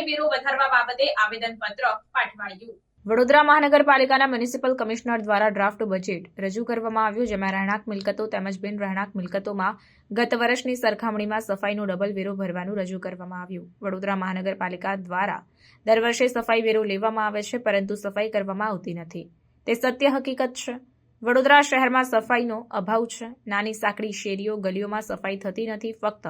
સફાઈ વેરો વધારવા બાબતે આવેદનપત્ર પાઠવાયું. વડોદરા મહાનગરપાલિકાના મ્યુનિસિપલ કમિશનર દ્વારા ડ્રાફ્ટ બજેટ રજૂ કરવામાં આવ્યું, જેમાં રહેણાંક મિલકતો તેમજ બિન રહેણાંક મિલકતોમાં ગત વર્ષની સરખામણીમાં સફાઈનો ડબલ વેરો ભરવાનું રજૂ કરવામાં આવ્યું. વડોદરા મહાનગરપાલિકા દ્વારા દર વર્ષે સફાઈ વેરો લેવામાં આવે છે, પરંતુ સફાઈ કરવામાં આવતી નથી. તે સત્ય હકીકત છે? વડોદરા શહેરમાં સફાઈનો અભાવ છે? નાની સાંકડી શેરીઓ, ગલીઓમાં સફાઈ થતી નથી, ફક્ત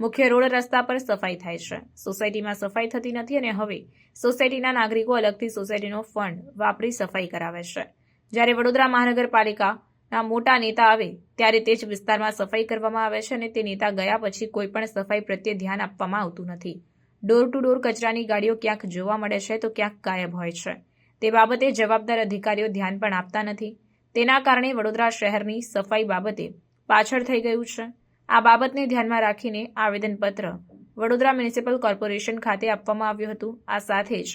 મુખ્ય રોડ રસ્તા પર સફાઈ થાય છે. સોસાયટીમાં સફાઈ થતી નથી અને હવે સોસાયટીના નાગરિકો અલગથી સોસાયટીનો ફંડ વાપરી સફાઈ કરાવે છે. જ્યારે વડોદરા મહાનગરપાલિકાના મોટા નેતા આવે, ત્યારે તે જ વિસ્તારમાં સફાઈ કરવામાં આવે છે અને તે નેતા ગયા પછી કોઈ પણ સફાઈ પ્રત્યે ધ્યાન આપવામાં આવતું નથી. ડોર ટુ ડોર કચરાની ગાડીઓ ક્યાંક જોવા મળે છે તો ક્યાંક ગાયબ હોય છે. તે બાબતે જવાબદાર અધિકારીઓ ધ્યાન પણ આપતા નથી. તેના કારણે વડોદરા શહેરની સફાઈ બાબતે પાછળ થઈ ગયું છે. આ બાબતને ધ્યાનમાં રાખીને આવેદનપત્ર વડોદરા મ્યુનિસિપલ કોર્પોરેશન ખાતે આપવામાં આવ્યું હતું. આ સાથે જ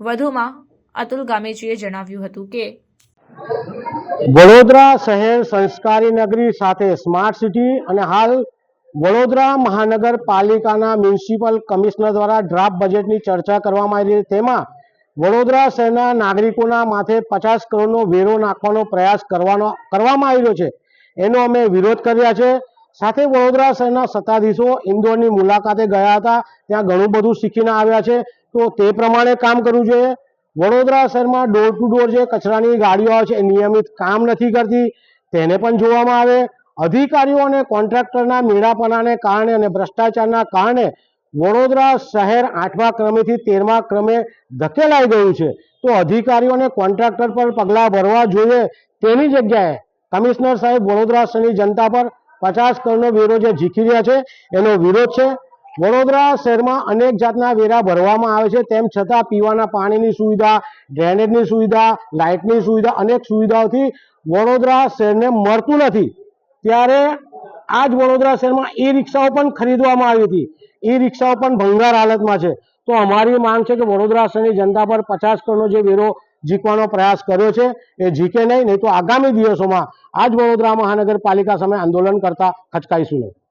વધુમાં અતુલ ગામેજીએ જણાવ્યું હતું કે વડોદરા શહેર સંસ્કારી નગરી સાથે સ્માર્ટ સિટી અને હાલ વડોદરા મહાનગરપાલિકાના મ્યુનિસિપલ કમિશનર દ્વારા ડ્રાફ્ટ બજેટની ચર્ચા કરવામાં આવી રહી તેમાં વડોદરા શહેરના નાગરિકોના માથે પચાસ કરોડનો વેરો નાખવાનો પ્રયાસ કરવાનો, કરવામાં આવ્યો છે. એનો અમે વિરોધ કર્યા છે. સાથે વડોદરા શહેરના સત્તાધીશો ઇન્દોરની મુલાકાતે ગયા હતા. ત્યાં ઘણું બધું શીખીને આવ્યા છે. તો તે પ્રમાણે કામ કરવું જોઈએ. વડોદરા શહેરમાં ડોર ટુ ડોર જે કચરાની ગાડીઓ છે એ નિયમિત કામ નથી કરતી. તેને પણ જોવામાં આવે. અધિકારીઓ અને કોન્ટ્રાક્ટરના મેળાપણાને કારણે અને ભ્રષ્ટાચારના કારણે વડોદરા શહેર આઠમા ક્રમેથી તેરમા ક્રમે ધકેલાઈ ગયું છે. તો અધિકારીઓ અને કોન્ટ્રાક્ટર પર પગલાં ભરવા જોઈએ. તેની જગ્યાએ કમિશનર સાહેબ વડોદરા શહેરની જનતા પર પચાસ કરોડનો વેરો જે ઝીકી રહ્યા છે, એનો વિરોધ છે. વડોદરા શહેરમાં અનેક જાતના વેરા ભરવામાં આવે છે, તેમ છતાં પીવાના પાણીની સુવિધા, ડ્રેનેજની સુવિધા, લાઇટની સુવિધા, અનેક સુવિધાઓથી વડોદરા શહેરને મળતું નથી. ત્યારે આ જ વડોદરા શહેરમાં ઈ રિક્ષાઓ પણ ખરીદવામાં આવી હતી. ઈ રિક્ષાઓ પણ ભંગાર હાલતમાં છે. તો અમારી માંગ છે કે વડોદરા શહેરની જનતા પર પચાસ કરોડનો જે વેરો જીકવાનો પ્રયાસ કર્યો છે, એ જીકે નહીં નહીં તો આગામી દિવસોમાં આ જ વડોદરા મહાનગરપાલિકા સામે આંદોલન કરતા ખચકાઈશું નહીં.